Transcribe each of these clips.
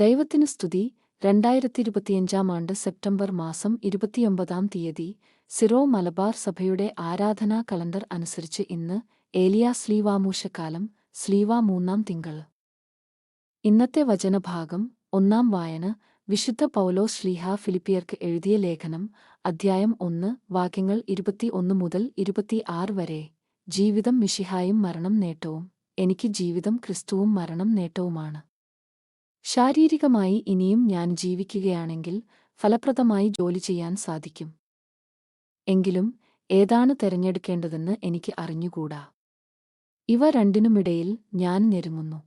ദൈവത്തിന് സ്തുതി. രണ്ടായിരത്തി ഇരുപത്തിയഞ്ചാം ആണ്ട് സെപ്റ്റംബർ മാസം ഇരുപത്തിയൊമ്പതാം തീയതി സിറോ മലബാർ സഭയുടെ ആരാധനാ കലണ്ടർ അനുസരിച്ച് ഇന്ന് ഏലിയ സ്ലീവാമൂശക്കാലം സ്ലീവ മൂന്നാം തിങ്കൾ. ഇന്നത്തെ വചനഭാഗം ഒന്നാം വായന വിശുദ്ധ പൗലോ ശ്ലീഹ ഫിലിപ്പിയർക്ക് എഴുതിയ ലേഖനം അധ്യായം ഒന്ന് വാക്യങ്ങൾ ഇരുപത്തിയൊന്ന് മുതൽ ഇരുപത്തിയാറ് വരെ. ജീവിതം മിഷിഹായും മരണം നേട്ടവും. എനിക്ക് ജീവിതം ക്രിസ്തുവും മരണം നേട്ടവുമാണ്. ശാരീരികമായി ഇനിയും ഞാൻ ജീവിക്കുകയാണെങ്കിൽ ഫലപ്രദമായി ജോലി ചെയ്യാൻ സാധിക്കും. എങ്കിലും ഏതാണ് തെരഞ്ഞെടുക്കേണ്ടതെന്ന് എനിക്ക് അറിഞ്ഞുകൂടാ. ഇവ രണ്ടിനുമിടയിൽ ഞാൻ ഞെരുങ്ങുന്നു.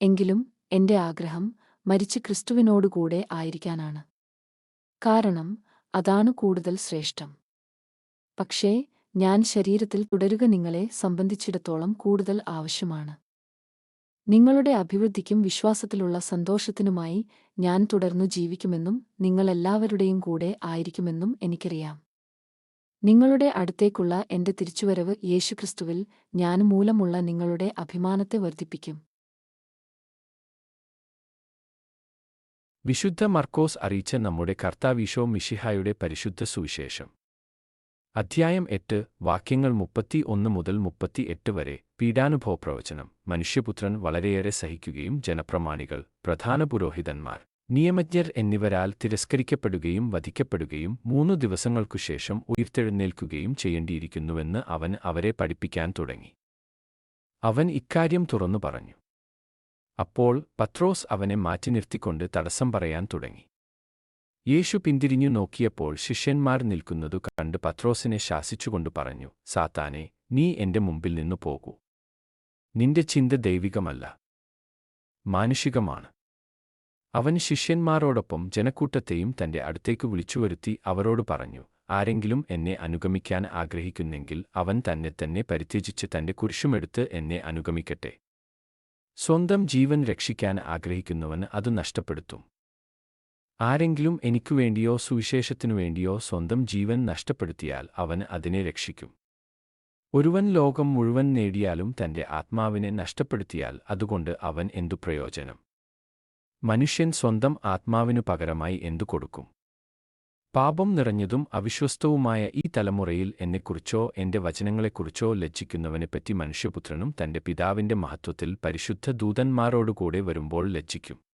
എങ്കിലും എന്റെ ആഗ്രഹം മരിച്ച് ക്രിസ്തുവിനോടുകൂടെ ആയിരിക്കാനാണ്. കാരണം അതാണ് കൂടുതൽ ശ്രേഷ്ഠം. പക്ഷേ ഞാൻ ശരീരത്തിൽ തുടരുക നിങ്ങളെ സംബന്ധിച്ചിടത്തോളം കൂടുതൽ ആവശ്യമാണ്. നിങ്ങളുടെ അഭിവൃദ്ധിക്കും വിശ്വാസത്തിലുള്ള സന്തോഷത്തിനുമായി ഞാൻ തുടർന്നു ജീവിക്കുമെന്നും നിങ്ങളെല്ലാവരുടെയും കൂടെ ആയിരിക്കുമെന്നും എനിക്കറിയാം. നിങ്ങളുടെ അടുത്തേക്കുള്ള എന്റെ തിരിച്ചുവരവ് യേശുക്രിസ്തുവിൽ ഞാൻ മൂലമുള്ള നിങ്ങളുടെ അഭിമാനത്തെ വർദ്ധിപ്പിക്കും. വിശുദ്ധ മർക്കോസ് അറിയിച്ച നമ്മുടെ കർത്താവീശോ മിഷിഹായുടെ പരിശുദ്ധ സുവിശേഷം. അധ്യായം എട്ട് വാക്യങ്ങൾ മുപ്പത്തി ഒന്ന് മുതൽ മുപ്പത്തി എട്ട് വരെ പീഡാനുഭവ പ്രവചനം മനുഷ്യപുത്രൻ വളരെയേറെ സഹിക്കുകയും ജനപ്രമാണികൾ പ്രധാന പുരോഹിതന്മാർ നിയമജ്ഞർ എന്നിവരാൽ തിരസ്കരിക്കപ്പെടുകയും വധിക്കപ്പെടുകയും മൂന്നു ദിവസങ്ങൾക്കു ശേഷം ഉയർത്തെഴുന്നേൽക്കുകയും ചെയ്യേണ്ടിയിരിക്കുന്നുവെന്ന് അവൻ അവരെ പഠിപ്പിക്കാൻ തുടങ്ങി. അവൻ ഇക്കാര്യം തുറന്നു പറഞ്ഞു. അപ്പോൾ പത്രോസ് അവനെ മാറ്റി നിർത്തിക്കൊണ്ട് തടസ്സം പറയാൻ തുടങ്ങി. യേശു പിന്തിരിഞ്ഞു നോക്കിയപ്പോൾ ശിഷ്യന്മാർ നിൽക്കുന്നതു കണ്ട് പത്രോസിനെ ശാസിച്ചുകൊണ്ട് പറഞ്ഞു സാത്താനെ നീ എന്റെ മുമ്പിൽ നിന്നു പോകൂ. നിന്റെ ചിന്ത ദൈവികമല്ല. മാനുഷികമാണ്. അവൻ ശിഷ്യന്മാരോടൊപ്പം ജനക്കൂട്ടത്തെയും തന്റെ അടുത്തേക്ക് വിളിച്ചുവരുത്തി അവരോട് പറഞ്ഞു ആരെങ്കിലും എന്നെ അനുഗമിക്കാൻ ആഗ്രഹിക്കുന്നെങ്കിൽ അവൻ തന്നെ തന്നെ പരിത്യജിച്ച് തന്റെ കുരിശുമെടുത്ത് എന്നെ അനുഗമിക്കട്ടെ. സ്വന്തം ജീവൻ രക്ഷിക്കാൻ ആഗ്രഹിക്കുന്നവന് അത് നഷ്ടപ്പെടുത്തും. ആരെങ്കിലും എനിക്കുവേണ്ടിയോ സുവിശേഷത്തിനുവേണ്ടിയോ സ്വന്തം ജീവൻ നഷ്ടപ്പെടുത്തിയാൽ അവന് അതിനെ രക്ഷിക്കും. ഒരുവൻ ലോകം മുഴുവൻ നേടിയാലും തന്റെ ആത്മാവിനെ നഷ്ടപ്പെടുത്തിയാൽ അതുകൊണ്ട് അവൻ എന്തു പ്രയോജനം? മനുഷ്യൻ സ്വന്തം ആത്മാവിനു പകരമായി എന്തു കൊടുക്കും? പാപം നിറഞ്ഞതും അവിശ്വസ്തവുമായ ഈ തലമുറയിൽ എന്നെക്കുറിച്ചോ എന്റെ വചനങ്ങളെക്കുറിച്ചോ ലജ്ജിക്കുന്നവനെപ്പറ്റി മനുഷ്യപുത്രനും തന്റെ പിതാവിന്റെ മഹത്വത്തിൽ പരിശുദ്ധ ദൂതന്മാരോടുകൂടെ വരുമ്പോൾ ലജ്ജിക്കും.